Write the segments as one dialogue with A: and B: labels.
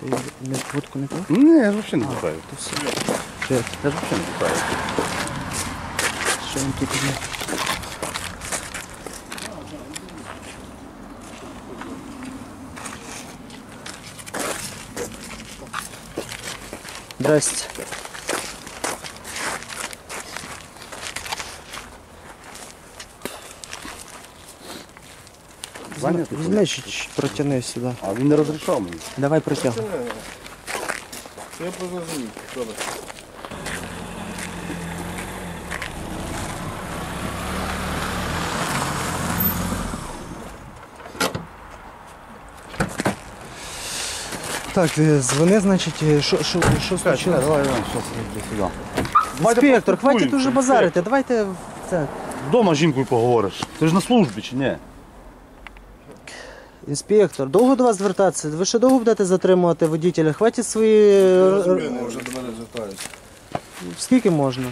A: Ти не, водку не пив?
B: Ні, я ж взагалі не питаю.
A: То все. Що,
B: Я ж взагалі не питаю.
A: що він тут є? Здрасте.
B: Коли?
A: Візьми чуть протягни сюди.
B: А він не розрішав мені.
A: Давай протягуй.
C: Я позрозумів.
A: Так, е, дзвони, значить, е, що, що, що
B: Чекай,
A: случилось?
B: давай, давай, щас іди сюди.
A: Інспектор, хватить
B: поспілкуємося,
A: уже базарити, давайте в це.
B: Дома з жінкою поговориш. Ти ж на службі чи ні?
A: Інспектор, довго до вас звертатися? Ви ще довго будете затримувати водителя? Хватить свої. е,
C: Розумію, вже до мене звертаються.
A: Скільки можна?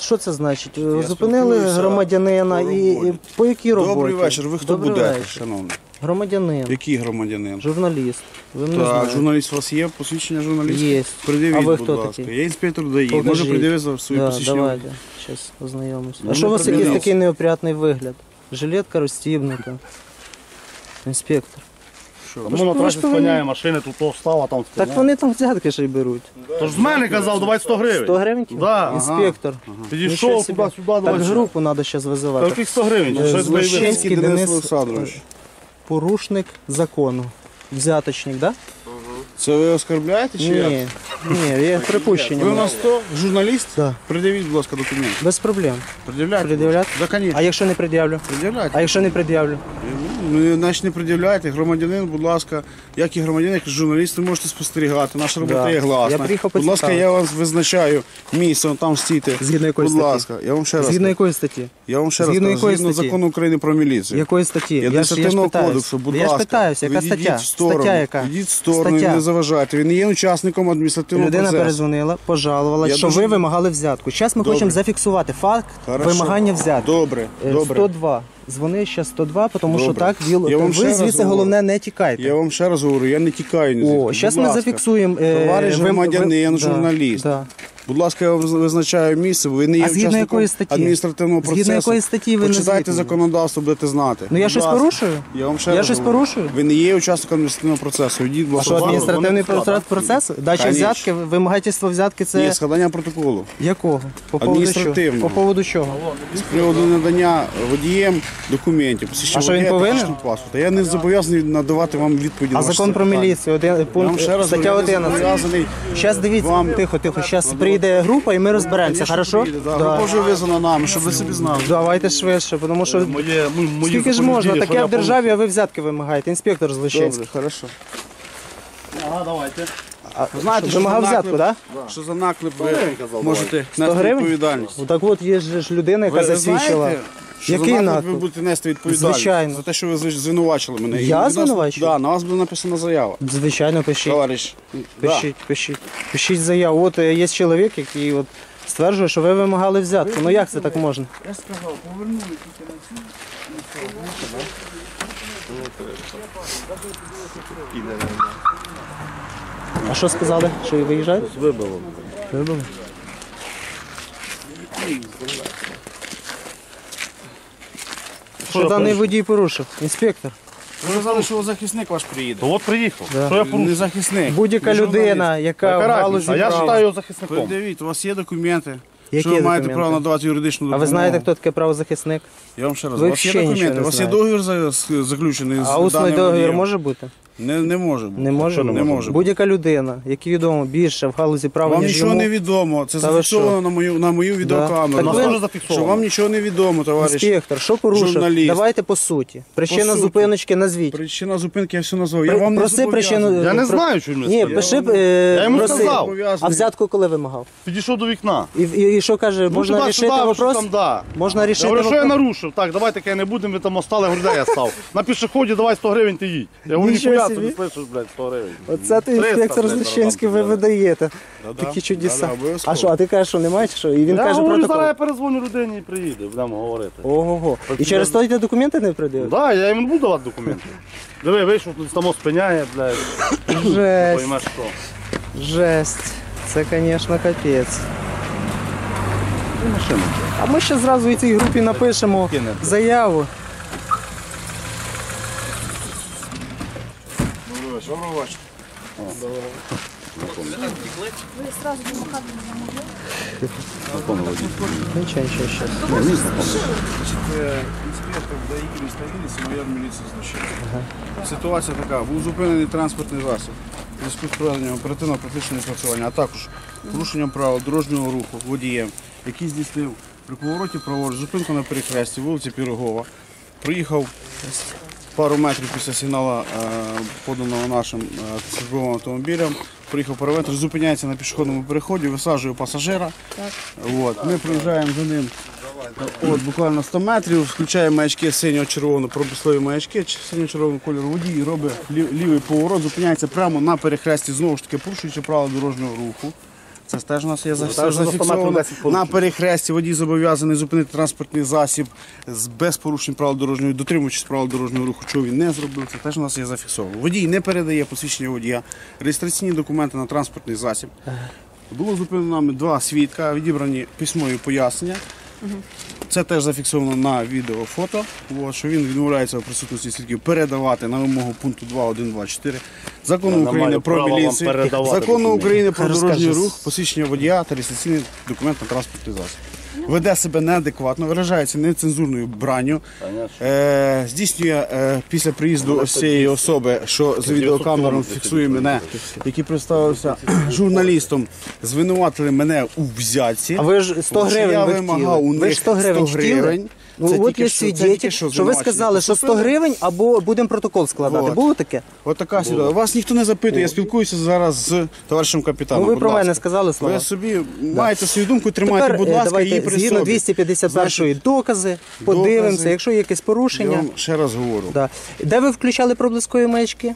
A: Що це значить? Зупинили
C: спілкуюся
A: громадянина
C: по
A: і, і
C: роботі.
A: по якій роботі?
C: Добрий вечір. Ви хто
A: Добрий
C: будете,
A: вечір.
C: шановний?
A: Громадянин,
C: Який громадянин?
A: журналіст. Ви мене
C: Так,
A: знаєте.
C: журналіст у вас є? Посвідчення журналіста?
A: Є.
C: Придивіть,
A: А ви
C: будь
A: хто
C: ласка.
A: такий?
C: Я інспектор ДАІ.
A: Покажіть.
C: Можу придивити своє
A: Да,
C: посвідчення?
A: давайте, зараз ознайомимося.
C: Ну,
A: А що у
C: не
A: вас якийсь
C: придивився.
A: такий неопрятний вигляд? Жилетка розстібнута. Інспектор.
C: Що?
B: Тому на
A: ви ж
B: трасі
A: повинні-
B: спиняє машини, тут то встав, а там
A: Так вони там взятки ще й беруть.
B: Тож з мене казав, давай 100 гривень.
A: 100 гривень?
B: Да.
A: Інспектор.
B: Підійшов
A: Нічого собі.
B: туди-сюди,
A: Так
B: давай.
A: групу треба ще
B: Та
A: визивати.
B: яких 100 гривень?
A: Е,
B: Що я тебе і
A: злочин-
B: винен?
A: Чинський
C: Денис
A: Денис
C: Олександрович.
A: Порушник закону. Взяточник, так?
C: Це ви оскарбляєте чи як?
A: Ні, ні, є припущення.
C: Ви у нас хто? Журналіст?
A: Да.
C: Придивіть, будь ласка, документи.
A: Без проблем.
C: Пред'являйте.
A: Пред'являти?
C: Да, конечно.
A: А якщо не пред'явлю?
C: Пред'являйте.
A: А якщо не пред'явлю?
C: Ну, значить, не пред'являйте. Громадянин, будь ласка, як і громадянин, як і журналіст, ви можете спостерігати. Наша робота
A: Да.
C: є гласна.
A: Я приїхав
C: будь ласка, я вам визначаю місце, там стійте.
A: Згідно якої
C: Будь
A: статті?
C: ласка, я вам ще раз.
A: Згідно якої статті?
C: Я вам ще раз кажу,
A: якої
C: згідно
A: статті?
C: закону України про міліцію.
A: Якої статті?
C: Я
A: ж- я ж
C: адміністративного
A: питаюсь.
C: кодексу, будь
A: я
C: ласка.
A: ж питаюся, яка
C: відійдіть
A: стаття?
C: в сторону,
A: Стаття яка?
C: Ідіть в сторону і
A: Стаття.
C: не заважайте. Ви не є учасником адміністративного
A: Людина
C: процесу.
A: перезвонила, пожалувала,
C: Я
A: що
C: дуже-
A: ви вимагали взятку. Зараз ми
C: Добре.
A: хочемо зафіксувати факт
C: Хорошо.
A: вимагання взятки.
C: Добре,
A: Е,
C: добре.
A: 102. Дзвони ще 102, тому що так віло.
C: Я вам
A: Ви
C: раз
A: звідси
C: говорю.
A: головне не тікайте.
C: Я вам ще раз говорю, я не тікаю.
A: О, зараз ми зафіксуємо. е,
C: Товариш
A: ви-
C: громадянин,
A: ви-
C: журналіст.
A: Да,
C: Будь ласка, я визначаю місце, ви не є
A: А згідно якої статті?
C: адміністративного
A: Згідно якої статті ви
C: Почитайте
A: мені?
C: законодавство, будете знати.
A: Ну я
C: Будь
A: щось
C: ласка.
A: порушую?
C: Я вам ще
A: Я
C: раз
A: щось
C: говорю.
A: порушую?
C: Ви не є учасником адміністративного процесу. Йдіть, будь
A: А
C: ласка,
A: що адміністративний процес? процес? Дача
C: Конечно.
A: взятки, вимагательство взятки це
C: Ні, складання протоколу.
A: якого? По поводу чого?
C: Адміністративного.
A: По поводу чого?
C: З приводу надання водієм документів. посвідчення
A: А що, він
C: водія,
A: повинен?
C: технічного паспорта. Я не зобов'язаний надавати вам відповіді
A: А закон про
C: запитання.
A: міліцію, один
C: Я вам
A: пункт
C: ще раз
A: стаття
C: говорю, я не
A: 11.
C: зобов'язаний
A: Зараз дивіться,
C: Вам-
A: тихо, тихо. Зараз прийде група і ми розберемося, хорошо?
C: да. Боже визвано нам, щоб ви собі знали.
A: Давайте швидше, тому що
B: Моє, ну, мої
A: скільки ж можна, таке
B: я
A: в державі, а ви взятки вимагаєте. Інспектор Злочинський.
C: Добре, хорошо.
B: Ага, давайте.
A: А,
C: Знаєте, що
A: вимагав
C: за
A: взятку,
C: наклеп-
A: так?
C: Що за наклеп ви
B: казав,
C: можете нести
A: гривень?
C: відповідальність.
A: Так от є ж людина, яка
C: Ви
A: засвідчила.
C: знаєте, що
A: Який
C: за наклеп? ви будете нести відповідальність?
A: Звичайно.
C: За те, що ви звинувачили мене.
A: Я звинувачую?
C: Да, на вас буде написана заява.
A: Звичайно, пишіть.
C: Товариш. Да.
A: Пишіть, пишіть. Пишіть заяву. От е, є чоловік, який от стверджує, що ви вимагали взятку. Ну як це так можна?
C: Я сказав, повернули тільки на цю.
A: А що сказали? Що ви виїжджаєте?
B: Вибило.
A: Вибили. Що даний водій порушив? Інспектор.
C: Ви казали, що захисник ваш приїде.
B: То от приїхав.
A: Да.
B: Що я
C: Не
B: порушив?
C: захисник.
A: Будь-яка людина, яка в
B: Яка
A: галузі
B: разниця? А я
A: права.
B: вважаю його захисником.
C: Придивіть, у вас є документи.
A: Які
C: що ви маєте
A: документи?
C: право надавати юридичну
A: А
C: допомогу.
A: ви знаєте, хто таке правозахисник?
C: Я вам ще раз.
A: Ви
C: у вас є
A: взагалі нічого
C: документи,
A: не
C: у вас є
A: знаєте.
C: договір за- з- заключений з
A: А усний
C: даним
A: договір
C: водієм?
A: може бути?
C: Не, не може бути.
A: Не може бути?
C: не може бути.
A: Будь-яка людина, якій відомо більше в галузі права,
C: Вам
A: ніж
C: нічого
A: йому.
C: не відомо. Це
A: Та ви
C: зафіксовано на мою на мою відеокамеру.
A: Так
B: ви-
C: Що-
B: зафіксовано.
C: Вам нічого не відомо, товариш.
A: Інспектор, що порушив?
C: Журналіст.
A: Давайте по суті. Причина
C: суті.
A: зупиночки назвіть.
C: Причина зупинки я все назвав. Я
A: При-
C: вам не
A: проси
C: зобов'язаний.
A: причину.
B: Я не знаю, що він
A: Ні,
B: сказав.
A: пиши. е,
B: Я йому
A: проси.
B: сказав.
A: А взятку коли вимагав?
B: Підійшов до вікна.
A: І, і, і що каже, можна
B: туди,
A: рішити
B: що
A: вопрос?
B: там, да.
A: Можна
B: Я
A: рішити
B: говорю, що я
A: вопрос?
B: нарушив. Так, давай таке не будемо, ви там остали, говорю, де я став. На пішоході давай 100 гривень ти їдь. Я говорю,
A: Нічого
B: сміятися,
A: собі.
B: не слышиш, блядь, 100 гривень.
A: Оце ти
B: 300,
A: інспектор
B: блядь,
A: ви видаєте.
C: Да-да.
A: Такі чудеса.
C: Да-да, обов'язково.
A: А що, а ти кажеш, що немає чи що? І він
B: Я
A: каже
B: говорю, зараз я перезвоню людині і приїде, будемо говорити.
A: Ого-го. І через то йде документи не придивив?
B: Да, я йому не буду давати документи. Диви, вийшов, тут само спиняє, блядь,
A: Жесть,
B: поймеш що.
A: жесть. Це, звісно, капець. А ми ще зразу і цій групі напишемо заяву.
C: Доброго вечора. Доброго вечора.
A: Нічого, нічого, щас.
C: Е, Інспектор ДАІ міста Вінниці, майор міліції злочинців. Ситуація така, був зупинений транспортний засіб у зв'язку з проведенням оперативно-практичного працювання, а також порушенням правил дорожнього руху водієм, який здійснив при повороті праворуч зупинку на перехресті вулиці Пірогова. Проїхав пару метрів після сигналу, е, поданого нашим е, службовим автомобілем. Приїхав параметр, зупиняється на пішохідному переході, висаджує пасажира. От. Ми проїжджаємо за ним От, буквально 100 метрів, включаємо маячки синьо-червоно, промислові маячки, синьо-червоного кольору водій робить лівий поворот, зупиняється прямо на перехресті, знову ж таки порушуючи правила дорожнього руху. Це теж у нас є
B: теж за 100 метрів
C: зафіксовано. На перехресті водій зобов'язаний зупинити транспортний засіб з без порушень правил дорожнього, дотримуючись правил дорожнього руху, чого він не зробив. Це теж у нас є зафіксовано. Водій не передає посвідчення водія, реєстраційні документи на транспортний засіб. Було зупинено нами два свідка, відібрані письмові пояснення. Це теж зафіксовано на відео фото, що він відмовляється в присутності свідків передавати на вимогу пункту 2.1.2.4 закону України про міліцію, закону. України про дорожній рух, посвідчення водія та реєстраційний документ на транспортний засіб. Веде себе неадекватно, виражається нецензурною бранню, е, здійснює е, після приїзду ось цієї особи, що з відеокамером фіксує мене, який представився журналістом, звинуватили мене у взятці.
A: А ви ж 100
C: що
A: гривень
C: я
A: ви
C: вимагав у.
A: Ви
C: них
A: ж 100 гривень
C: 100 гривень.
A: Ну
C: Це
A: от
C: тільки
A: є
C: що- це
A: свідетель,
C: тільки що
A: що ви
C: звинувачення
A: сказали, що 100 гривень або будемо протокол складати.
C: Вот.
A: Було таке?
C: От така ситуація. Вас ніхто не запитує, я спілкуюся зараз з товаришем капітаном.
A: Ну ви
C: будь
A: про мене
C: ласка.
A: сказали слова.
C: Ви собі маєте свою думку, тримайте,
A: Тепер
C: будь
A: е,
C: ласка,
A: давайте
C: її при
A: згідно
C: собі.
A: 251 докази, подивимося,
C: Докази.
A: якщо є якесь
C: Я
A: порушення.
C: вам ще раз говорю.
A: Да. Де ви включали проблискові маячки?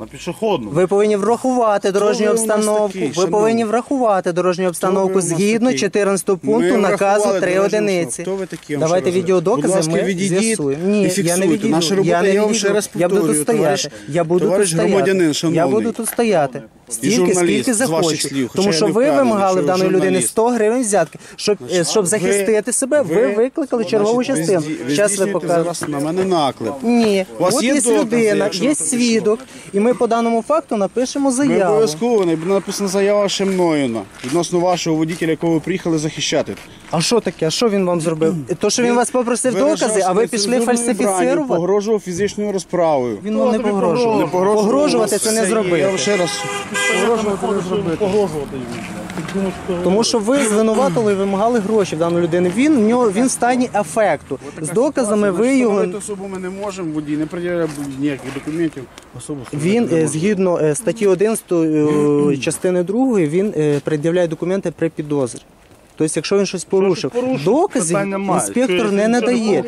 B: На пішохідну.
A: Ви повинні врахувати дорожню
C: ви у нас
A: обстановку. Ви
C: шановні?
A: повинні врахувати дорожню обстановку
C: ви у нас
A: згідно
C: такий?
A: 14
C: Ми
A: пункту наказу
C: врахували
A: 3
C: дорожню
A: одиниці.
C: обстановку. Хто ви такі? Я вам
A: Давайте
C: ще раз
A: відеодокази
C: Будь ласка,
A: ми
C: відійдіть
A: з'ясуємо.
C: і
A: Ні, я
C: фіксуйте.
A: не відійду.
C: Наша робота,
A: я
C: я вам
A: відійду.
C: ще раз
A: Я буду
C: повторюю,
A: тут
C: товариш-
A: стояти. Я буду
C: товариш
A: тут стояти.
C: громадянин,
A: Я
C: шановний.
A: буду тут стояти. Стільки,
C: журналіст,
A: скільки
C: з ваших
A: захочу.
C: слів, хоча
A: Тому
C: я
A: що
C: не
A: ви
C: впевнений,
A: вимагали
C: що
A: в
C: ви
A: даної людини
C: журналіст.
A: 100 гривень взятки, щоб, е, щоб захистити себе. Ви, викликали чергову
C: Значить,
A: частину.
C: ви зді- ви
A: Зараз ви
C: здійснюєте
A: покажете.
C: зараз на мене наклеп.
A: Ні,
C: У вас
A: от
C: є
A: є,
C: докази,
A: людина,
C: якщо
A: є
C: пішло?
A: свідок, і ми по даному факту напишемо
C: Ми
A: заяву.
C: обов'язково не буде написана заява ще мною на відносно вашого водителя, якого ви приїхали захищати.
A: А що таке? А що він вам зробив? То, що він вас попросив докази, а ви пішли фальсифіцирувати?
C: Погрожував фізичною розправою.
A: Він вам не погрожував.
C: Не погрожував.
A: Погрожувати це не
C: Я вам
A: зробити.
C: ще раз
B: Погрожувати йому.
A: Тому що ви звинуватили і вимагали гроші в даної людини. Він в нього він в стані ефекту. З доказами ви його
C: Встановити особу ми не можемо, водій не пред'являє ніяких документів. Особу
A: він
C: не
A: е,
C: можемо.
A: згідно е, статті 11 е, частини 2 він е, пред'являє документи при підозрі. Тобто, якщо він щось порушив,
B: порушив,
A: доказів
B: питань немає.
A: інспектор
B: Чуєш,
A: не надає.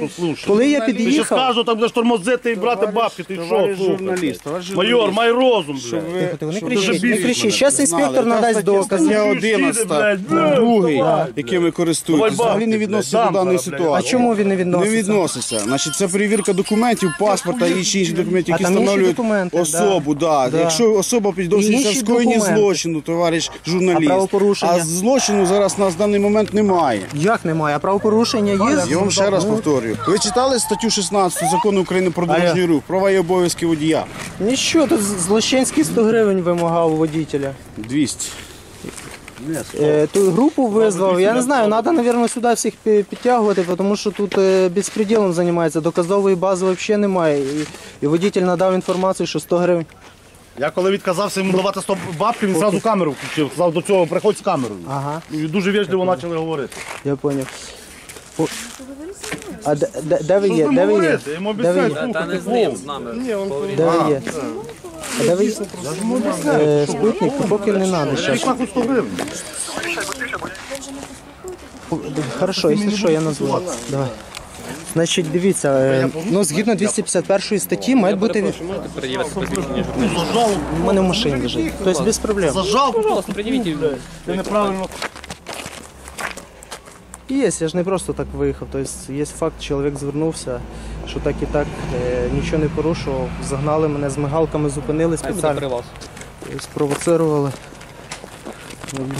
A: Коли я
C: Ти
B: Ти ще
A: під'їхав,
B: скажу, там будеш тормозити і брати бабки, ти що?
C: товариш журналіст, товариш
B: Майор,
C: журналіст.
B: май розум, блядь.
A: Тихо, тихо, не
C: щоб
A: кричіть,
C: знали.
A: інспектор
C: Та
A: надасть
C: стаття-
A: докази.
C: Стаття
B: Ну,
C: 11,
B: блядь, ну,
C: другий,
B: давай,
C: яким ви користуєтесь,
B: Давай
C: взагалі не відноситься до даної
B: зараз, блядь.
C: ситуації.
A: А чому він не відноситься?
C: Не відноситься. Значить, це перевірка документів, паспорта і інші інші документи,
A: А
C: які
A: там інші
C: встановлюють
A: документи, да.
C: особу. Да.
A: Да.
C: Якщо особа підозрюється в
A: Інші
C: скоєнні
A: документи.
C: злочину, товариш
A: А
C: журналіст.
A: правопорушення?
C: А злочину зараз на даний момент немає.
A: як немає, а правопорушення є?
C: Я вам ще раз повторюю. Ви читали статтю 16 закону України про дорожній рух, права і обов'язки водія?
A: Нічого, тут Злочинський 100 гривень вимагав водителя.
C: 200.
A: Е, ту групу визвав. Я не знаю, треба, мабуть, сюди всіх підтягувати, тому що тут е, безпреділом займається. Доказової бази взагалі немає. І, і водитель надав інформацію, що 100 гривень.
B: Я коли відказався йому давати 100 бабки, він зразу камеру включив. Сказав до цього, приходь з камерою.
A: Ага,
B: І дуже вежливо почали говорити.
A: я зрозумів. А де, де, де ви є? Де ви є?
B: говорити? Йому
A: Де ви
B: обіцяють
A: є?
D: Та не з ним, з нами.
A: Де ви є? А де ви є? Е, Спутник, поки не треба зараз.
B: Пішла хоч 100 гривень.
A: Хорошо, якщо що, я назву. Давай. Значить, дивіться, е, ну згідно 251 статті мають бути від...
B: Зажав,
A: У мене в машині лежить. Тобто без проблем.
B: зажав,
D: Пожалуйста, предъявите.
B: ти неправильно.
A: Є, я ж не просто так виїхав. Тобто є факт, чоловік звернувся, що так і так е, нічого не порушував. Загнали мене з мигалками, зупинили
D: Хай буде
A: спеціально,
D: при вас.
A: спровоцирували. Якби.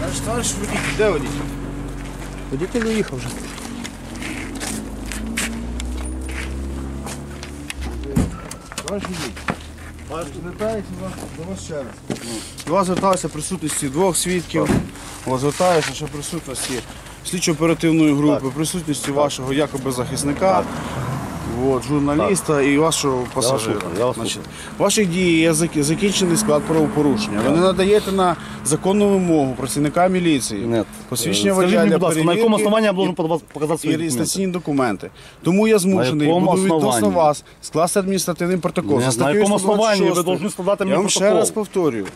C: Наш товариш водитель, де водитель?
A: Водитель уїхав вже.
C: Водитель. Звертається до вас ще раз. До вас в присутності двох свідків. Вас звертаюся ще в присутності слідчо-оперативної групи, присутності вашого якоби захисника. От, журналіста і вашого пасажира.
B: слухаю, я вас
C: Значить, ваших дій є зак- закінчений склад правопорушення. Ви не надаєте на законну вимогу працівника міліції.
B: Ні.
C: Посвідчення
B: Скажіть мені, будь ласка, на
C: перевірки
B: якому основанні я
C: і-
B: должен под показати
C: і
B: свої документи?
C: реєстраційні документи. Тому я змушений
B: якому
C: буду відносно
B: основанні?
C: вас скласти адміністративний протокол.
B: Ні,
C: За
B: на
C: статтею
B: якому основанні ви
C: 126.
B: повинні складати мені
C: Я вам ще
B: протокол?
C: раз повторюю.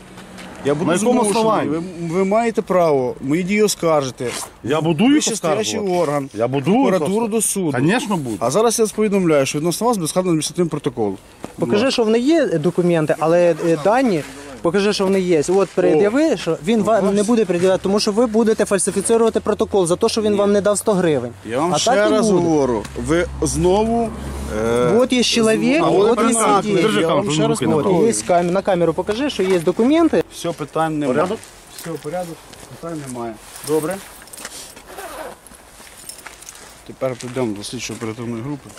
C: Я буду
B: На якому
C: змушений.
B: основанні?
C: Ви, ви маєте право мої дії оскаржити.
B: Я буду їх
C: Вищестоящий
B: оскаржувати.
C: орган,
B: Я буду їх
C: прокуратуру
B: оскаржувати.
C: до суду.
B: Звісно, буду.
C: А зараз я вас повідомляю, що відносно вас складено адміністративний протокол.
A: Покажи, що в неї є документи, але е, дані. Покажи, що вони є. От пред'яви, що він вам не буде пред'являти, тому що ви будете фальсифіцирувати протокол за те, що він вам не дав 100 гривень.
C: Я вам
A: а
C: ще
A: так не
C: раз
A: буде.
C: говорю, ви знову. Е,
A: Вот є чоловік,
C: а
A: от він сидить.
B: Держи
C: я
B: камеру,
C: вам ще раз
B: руки
A: є камера, на камеру покажи, що є документи.
C: Все, питань немає.
B: Порядок?
C: Все, порядок, питань немає. Добре. Тепер підемо до слідчої оперативної групи.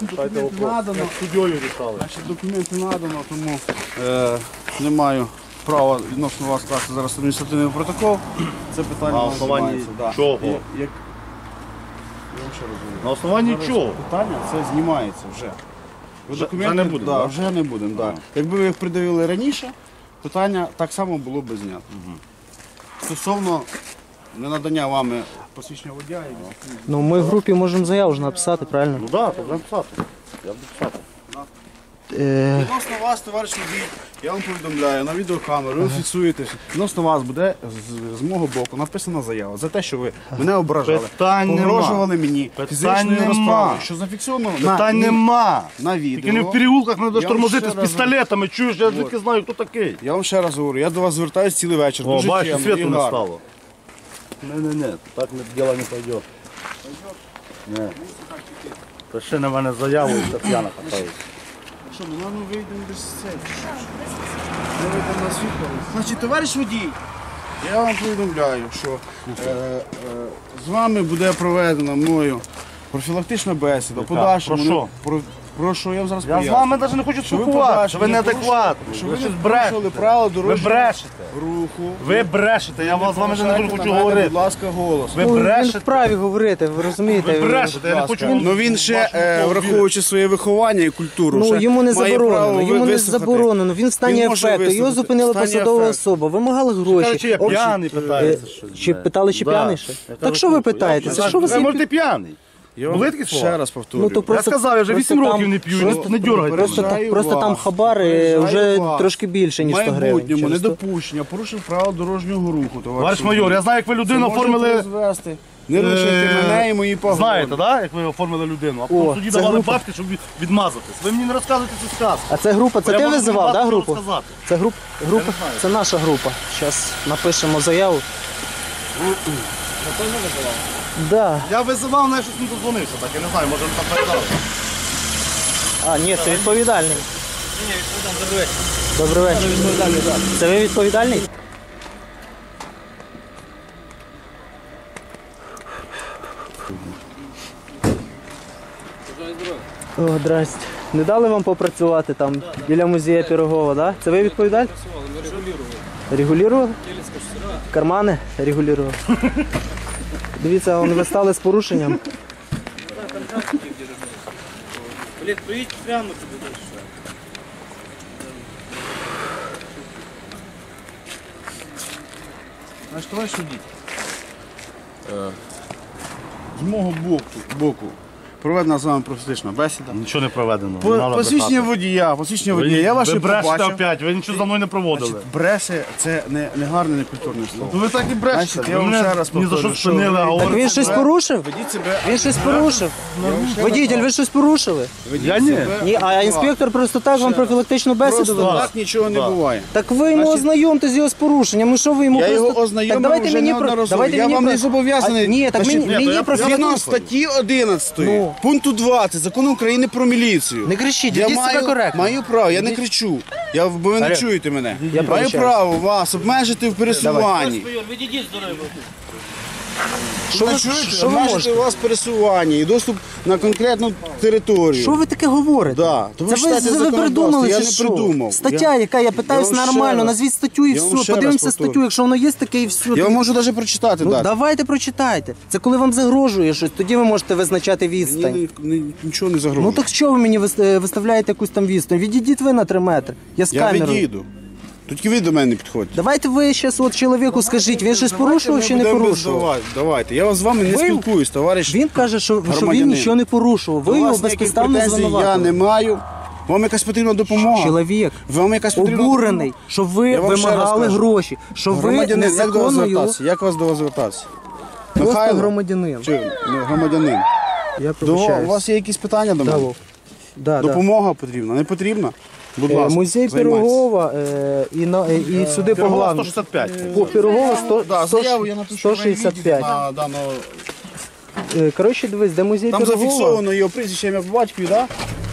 C: Документи надано.
B: Суддєю рішали.
C: Значить, документи надано, тому е, не маю права відносно вас скласти зараз адміністративний протокол. Це питання
B: На основанні
C: знімається, да.
B: чого?
C: І- Як... Я вам ще раз говорю.
B: На основанні чого?
C: Питання це знімається вже. Ви
B: Вже-
C: документи-
B: вже не будемо,
C: да,
B: да?
C: вже не будемо, да. Якби ви їх придавили раніше, питання так само було б знято. Стосовно ненадання вами посвідчення водія і
A: Ну, ми в групі можемо заяву ж написати, правильно?
B: Ну так, то будемо писати. Я буду писати.
A: Е,
C: Відносно вас, товариш водій, я вам повідомляю на відеокамеру, ви фіксуєте. Відносно вас буде з, з мого боку написана заява за те, що ви мене ображали,
B: Питань нема.
C: погрожували мені
B: Питань
C: фізичною
B: нема.
C: розправою, що зафіксовано на,
B: Питань
C: ні-
B: нема.
C: на відео.
B: Тільки не в переулках треба
C: Я вам
B: з
C: раз-
B: пістолетами. Чуєш, я звідки знаю, хто такий.
C: Я вам ще раз говорю, я до вас звертаюся цілий вечір.
B: О,
C: дуже
B: бачиш,
C: чемно
B: світу
C: і
B: не
C: гарно.
B: стало. Не-не-не, так діло не пойде. Не. Пиши на мене заяву і Тетяна катається.
C: Що, ну ми вийдемо без цей. Ми вийдемо на світло. Значить, товариш водій, я вам повідомляю, що е, е, з вами буде проведена мною профілактична бесіда.
B: Яка?
C: Подальшому
B: Про що?
C: Про, що я вам зараз
B: Я з
C: поясню.
B: вами навіть не хочу
C: Що ви
B: спілкуватися, ви неадекватні,
C: Що
B: ви
C: ви не
B: щось
C: порушили
B: брешете.
C: правила
B: Ви
C: дорожнього
B: брешете.
C: руху.
B: Ви брешете, я вас з вами вже не дуже хочу
C: на мене,
B: говорити.
C: Будь ласка, голос.
B: Ви
A: ну, він
B: брешете.
A: вправі говорити, ви розумієте?
B: Ви брешете, я не хочу.
C: Ну він ще, е, враховуючи своє виховання і культуру,
A: Ну
C: ще
A: йому не
C: має
A: заборонено, йому не заборонено. Він в стані
C: Він може
A: ефекту. Його зупинила
C: В стані
A: посадова
C: ефекту.
A: особа, вимагали
B: Кажуть,
A: гроші.
B: чи я
A: Об-
B: п'яний,
A: Е,
B: питається. щось,
A: Чи питали, чи
B: Да.
A: п'яний ще? Так що ви питаєтеся? Що ви
B: Ви
A: собі
B: можете п'яний.
C: Я
B: Були такі слова?
C: ще раз повторюю.
A: Ну, то просто-
B: Я сказав, я вже
A: просто
B: 8
A: там-
B: років не п'ю,
A: просто-
B: не дергайте.
A: Просто,
B: мене.
A: там, просто там
C: вас.
A: хабар е,
C: Попереджаю
A: вже
C: вас.
A: трошки більше, ніж 100 гривень.
C: майбутньому
A: Через то-
C: недопущення, порушив правила дорожнього руху.
B: Товариш майор, я знаю, як ви людину оформили.
C: призвести. Не лишити
B: Е,
C: мене і мої погони.
B: Знаєте, да, як ви оформили людину? А потім
A: О,
B: тоді
A: це
B: давали
A: група.
B: бабки, щоб від- відмазатись. Ви мені не розказуєте цю сказку.
A: А це група, це
B: Я
A: ти
B: можу
A: визивав,
B: багато
A: да,
B: чого
A: групу?
B: розказати.
A: Це груп, група, це наша група. Зараз напишемо заяву. Да.
B: Я визивав, навіть щось не дозвонився, так я не знаю, може там передали.
A: А, ні, це відповідальний.
D: Ні, відповідам, добрий вечір.
A: Добрий вечір. Це ви відповідальний? О, здрасте. Не дали вам попрацювати там біля музею Пірогова, да? Це ви відповідальний?
D: Ми регулювали.
A: Кармани регулював. Дивіться, вони ви стали з порушенням.
D: Блін, поїдь прямо туди дальше.
C: Значить, товариш водій, Е, З мого боку, боку проведена з вами профілактична бесіда.
B: Нічого не проведено.
C: По-
B: не надо
C: Посвідчення
B: брехати.
C: водія, посвідчення
B: Ви,
C: водія. Я ваше
B: ви брешете
C: побачив.
B: опять, ви нічого за мною не проводили.
C: Значить, Бреше це не, не гарне, не культурне слово.
B: Ну ви так і брешете.
C: Значить,
B: Ви
C: я вам
B: мене
C: ще раз
B: ні за що
C: повторю, що
B: спинили, а
C: ви-
A: Так
B: говорите.
A: він щось порушив?
C: Ведіть себе.
A: Він щось порушив. Водитель, ви щось порушили?
C: ведіть
B: Я ні.
C: себе
A: Ні, а інспектор просто так вам профілактичну бесіду
C: Просто
A: вела.
C: так нічого не буває.
A: Так ви йому ознайомте з його з порушенням. Ну що ви йому
C: Я
A: просто...
C: його ознайомив
A: давайте
C: вже
A: мені про...
C: неодноразово. Я вам не зобов'язаний.
A: А, ні, так
C: Значить,
A: мені,
B: ні, то
A: мені
B: я-
A: про
C: Згідно статті 11,
A: Ну.
C: Пункту 20 закону України про міліцію.
A: Не кричіть,
C: я
A: ведіть себе
C: маю,
A: коректно.
C: маю право, я не кричу. Я, бо ви не
B: Олег,
C: чуєте мене.
A: Я
C: маю
A: пробачаюсь.
C: право вас обмежити в пересуванні.
D: Відійдіть з дороги.
A: Що ви,
C: чуєте?
A: що ви
C: обмежити
A: можете?
C: у вас пересування і доступ на конкретну територію.
A: Що ви таке говорите?
C: Да. То ви
A: Це
C: читайте
A: ви, ви
C: законодавство,
A: придумали
C: я
A: чи
C: не
A: що?
C: придумав.
A: Стаття,
C: Я-
A: яка я питаюсь
C: Я вам ще
A: нормально,
C: раз-
A: назвіть статтю і
C: Я вам
A: все.
C: ще раз
A: Подивимося
C: повторю.
A: статтю, якщо воно є таке і все.
C: Я вам можу навіть прочитати
A: Ну
C: дати.
A: давайте прочитайте. Це коли вам загрожує щось, тоді ви можете визначати відстань.
C: Мені ні- нічого не загрожує.
A: Ну так що ви мені вис- е, виставляєте якусь там відстань? Відійдіть ви на 3 метри. Я з
C: я
A: камерою.
C: відійду. Тільки ви до мене не підходьте.
A: Давайте ви зараз от чоловіку скажіть, він щось порушував чи не
C: Будемо без
A: порушував?
C: давай- Давайте. Я з вами не
A: Ви-
C: спілкуюсь, товариш.
A: Він каже, що, що він
C: Громадянин.
A: нічого не порушував. Ви його безпідставно
C: Я
A: звинуватили.
C: не маю. Вам якась потрібна допомога.
A: Чоловік
C: Вам якась потрібна
A: обурений,
C: допомога?
A: що ви
C: Я вам ще раз
A: вимагали
C: кажу.
A: гроші, що ви
C: Громадянин, як до вас
A: незаконною
C: звертатися? Як вас до вас звертатися?
A: просто
C: Михайло?
A: громадянин.
C: Чи ну, громадянин?
A: Я
C: До,
A: пробачаюсь.
C: у вас є якісь питання до мене?
A: Вов. Да, да.
C: Допомога потрібна, не потрібна? Будь
A: Е,
C: ласка,
A: Музей
C: займайтеся.
A: Пирогова е, і, на, е, і сюди по
B: Пирогова
A: главному.
B: 165.
A: По Пирогова 100,
C: Да,
A: 100,
C: заяву я напишу
A: 165.
C: на даного.
A: Е, Коротше, дивись, де музей
C: Там
A: Пирогова.
C: зафіксовано його прізвище ім'я по батькові, да?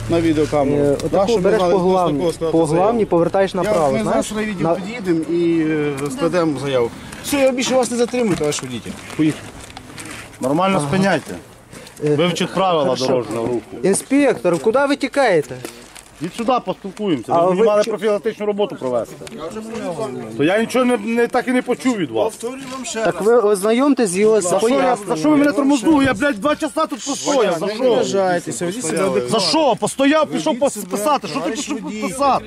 C: На відеокамеру.
A: Е,
C: Да,
A: Отаку
C: щоб ми
A: береш
C: знали,
A: по
C: хто з
A: главній,
C: такого складати
A: по
C: заяву.
A: главній повертаєш
C: Я,
A: направо,
C: ми
A: знаєш?
C: зараз відділ
A: На-
C: під'їдемо і е, складемо заяву. Все, я більше вас не затримую, товариш водитель. Поїхали.
B: Нормально спиняйте. Вивчіть правила
A: Хорошо.
B: дорожнього руху.
A: Інспектор, куди ви тікаєте?
B: Від сюди поспілкуємося.
A: А
B: Ви
A: ви
B: мали
A: чи-
B: профілактичну роботу провести. То я нічого не, не так і не почув від вас.
C: Повторюю вам ще
A: Так ви ознайомте з його з
B: За що, я, за що ви мене тормознули? Я, блядь, два часа тут постояв. За що?
C: виражайтеся, ведіть себе адекватно.
B: За що? Постояв, писав
C: Ведіть
B: писати. Що ти пішов писати?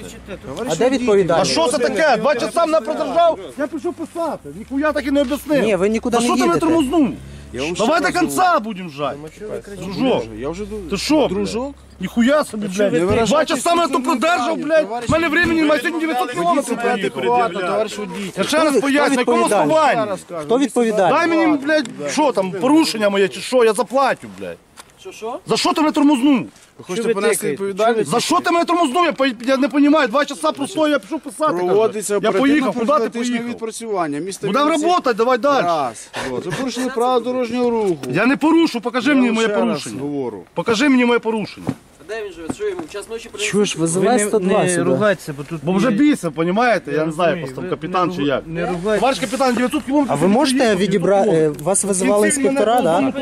A: А де?
B: А що це таке? Два часа мене продержав, я пішов писати. Ніхуя так і не об'яснив.
A: Ні, ви нікуди
B: За
A: не
B: що ти мене
A: їдете.
B: тормознув?
C: Я вам ще
B: Давай до
C: раз
B: будем жать! Дружок,
C: Я вже
B: ти що?
C: Дружок?
B: Ніхуя собі, блядь. Два
C: виражайтесь
B: часа мене тут продержав, блядь. У мене времени має сьогодні 900
C: Ведіть
B: кілометрів проїхати.
C: товариш водій.
B: Я ще раз поясню, на якому
A: відповідальний?
B: основанні?
A: Хто відповідальний?
B: Дай мені, блядь, що там, порушення моє чи що, я заплатю, блядь.
D: Що, що?
B: За що ти мене тормознув?
C: Ви хочете понести відповідальність?
B: За що ти мене тормознув? Я, я не розумію, два часа простою, я пішов писати.
C: Проводиться
B: Я поїхав, куди ти
C: оперативно-профілактичне
B: поїхав?
C: відпрацювання. Місто
B: Будемо
C: Вінниці.
B: працювати, давай далі.
C: Раз. От. Ви порушили право дорожнього руху.
B: Я не порушу, покажи мені моє
C: ще раз
B: порушення.
C: говорю.
B: Покажи мені моє порушення.
D: Де він живе? Що йому в час ночі принесли?
A: Чуєш, визивай 102 сюди.
E: ругайтеся, бо тут
B: Бо вже бійся, розумієте? Я не знаю,
E: розумію,
B: там капітан
E: не
B: чи як.
E: не ругайтеся.
B: Товариш капітан, 900 кілометрів.
A: А ви можете відібрати, вас визивали інспектора, да?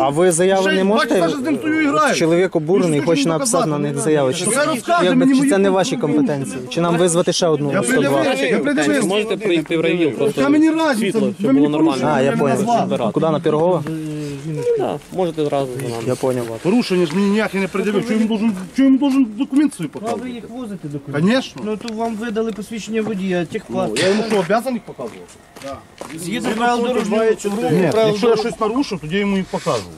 A: А ви заяви не можете?
B: Бачиш, з ним стою і граю.
A: Чоловік обурений,
B: Ну,
A: хоче написати на них заяву. Чи,
B: Хай розкаже
A: якби,
B: мені
A: чи
B: мої
A: це не ваші компетенції? Чи нам визвати ще одну
B: Я
A: 102?
B: придивився, я придивився.
F: Можете приїхати в райвіл, просто
B: Та мені разниця,
F: світло,
B: ви
F: щоб
B: мені
F: було нормально.
A: А, я
B: не
A: понял.
B: назвали.
A: Куди на Пірогова?
F: Да, можете зразу за нами.
A: Я понял.
B: Порушення ж мені ніяке не пред'явив. Чого йому должен, чого йому должен документ свій
E: А ви їх возите документи?
B: Звісно.
E: Ну то вам видали посвідчення водія, техпаспорт.
B: Я йому що, обязан їх показувати?
E: Згідно правил дорожнього руху,
B: Ні,
E: правил
B: якщо я щось нарушив, тоді я йому їх покажу.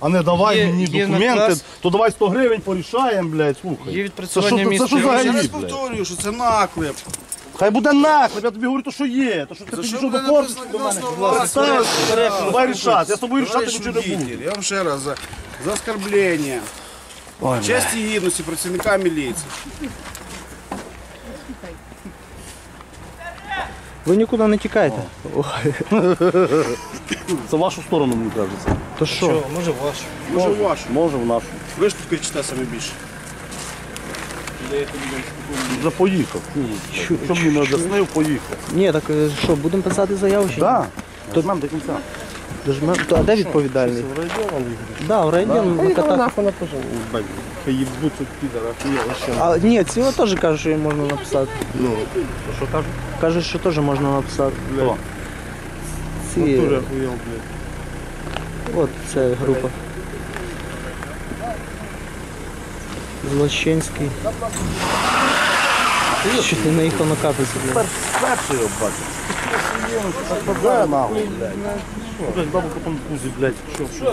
B: А не давай
E: Є-
B: мені
E: є
B: документи,
E: наказ.
B: то давай 100 гривень порішаємо, блядь, слухай.
E: Є
B: Це що,
E: відпрацювання
B: це
E: місця.
B: що
C: Я
B: взагалі,
C: раз
B: блядь?
C: повторюю, що це наклеп.
B: Хай буде наклеп, я тобі говорю, то що є. То що ти
C: За
B: підійшов до корпусу до мене.
C: відносно
B: Давай рішати, я з тобою рішати нічого не буду.
C: Я вам ще раз за, за оскорблення. Честі і гідності працівника міліції.
A: Ви нікуди не тікаєте.
B: Це в вашу сторону, мені кажеться.
A: То що?
E: Може ваш.
C: Може вашу.
B: Може в нашу.
C: Ви ж тут кричите саме більше.
B: Вже поїхав. Що мені не об'яснив, поїхав.
A: Ні, так е, що, будемо писати заяву? чи ні?
B: Так. Дожмем до кінця.
A: Дожмем- То, а де відповідальний? Да, в райвідділ на катах.
B: Хай їбуть тут підара.
A: А, ні, цього теж кажуть, що їм можна написати.
B: Ну, що кажуть?
A: Кажуть, що теж можна написати.
B: Хто?
A: Ці, от це група. Злочинський. Що ти наїхав на капельцю, блядь?
B: Перший його бачив. Так нахуй, блядь. Блядь, бабу потім кузі, блядь. Що, що?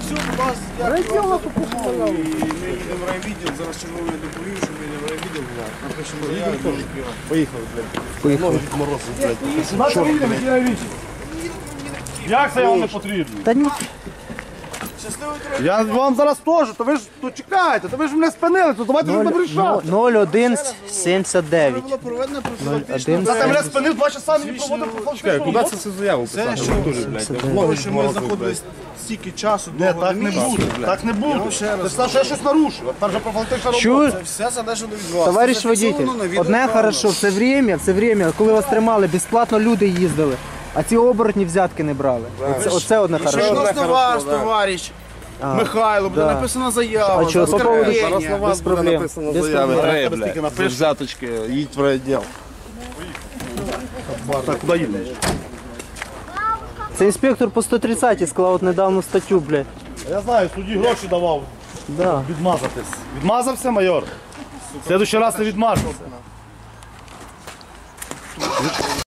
C: Все, у вас я і ми їдемо в райвідділ, зараз черговий доповів, що ми їдемо в райвідділ, напишемо дуже.
B: Поїхали, блядь.
A: Поїхали.
B: Мороз, блядь. Як це вам не потрібно?
A: Та ні.
B: Я вам зараз теж, то ви ж то чекайте, то ви ж мене спинили, то давайте вже добрішати.
A: 0179.
C: було проведено профілактичне
A: Один.
B: Та ти мене спинив два часа, не проводив
C: Чекай, куди
B: це все заяву
C: Це що, того, що ми знаходились стільки часу,
B: Не,
C: довго
B: так не буде,
C: блядь.
B: так не буде.
C: ще
B: Ти
C: раз
B: сказав, що я щось нарушив. Тепер вже профілактична робота.
C: Це все залежить від вас.
A: Товариш водитель, одне хорошо, в це время, в це время, коли вас тримали, безплатно люди їздили, а ці оборотні взятки не брали. Оце, оце одне
C: Ще
A: хорошо.
C: відносно вас, товариш Михайло, буде
A: да.
C: написана заява.
A: А що,
C: за
A: по поводу-. Без проблем. Без проблем.
B: Три, блядь. Напишеш. Взяточки, їдь в райділ. Так, куди їдеш?
A: Це інспектор по 130 склав от недавно статтю, блядь.
B: Я знаю, судді гроші давав
A: Да.
B: відмазатись. Відмазався, майор? В следующий раз не відмажешся.